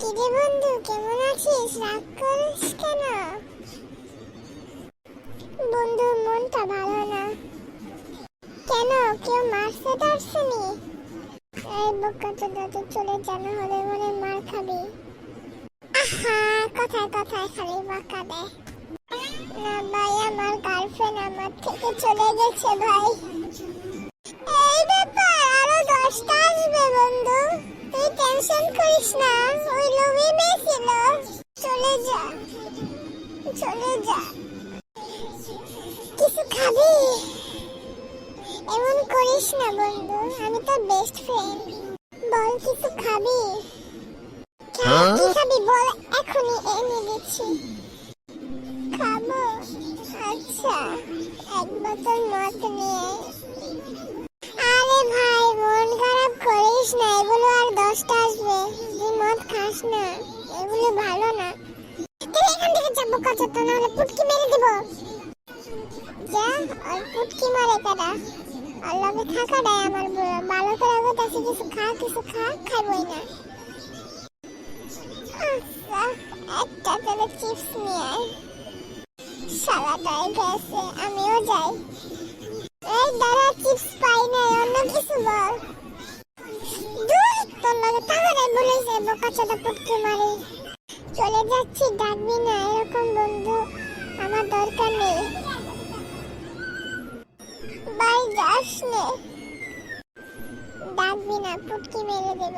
কিরে বন্ধু, কেমন আছিস? রাগ করিস কেন? বন্ধুর মনটা ভালো না। কেন? কেউ মারছে টারছেনি এই বোকা চোদাতে চলে জানা হলে মনে মার খাবি। আহা, কথায় কথায় খালি বাঁকা দেয় না ভাই, আমার গার্লফ্রেন্ড আমার থেকে চলে গেছে ভাই। টেনশন করিস না ওই লোভি বেছিল চলে যা চলে যা। কিছু খাবি? এমন করিস না বন্ধু আমি তোর বেস্ট ফ্রেন্ড বল কিছু খাবি? খা- কি খাবি বল এখনই এনে দিচ্ছি। খাব? আচ্ছা এক বোতল মদ নিয়ে খাস না, এগুলো ভালো না। তুই এখান থেকে যাব কত তো, নাহলে পুটকি মেরে দিব। যা, আর পুটকি মারে কারা আল্লাহকে থাকা দেয় আমার ভালো করে বলতেছে কিছু খা কিছু খা, খাইবই না। একটা করে চিপস নিয়ে আয়। সালাটাই গেছে, আমিও যাই এই দাঁড়া চিপস পাই না অন্য কিছু বল দূর তোর লগে তাহলে বোকাচোদা পুটকি মারি। চলে যাচ্ছি ডাকবি না, এরকম বন্ধু আমার দরকার নেই। বাই যাস নে। ডাকবি না, পুটকি মেরে দেব।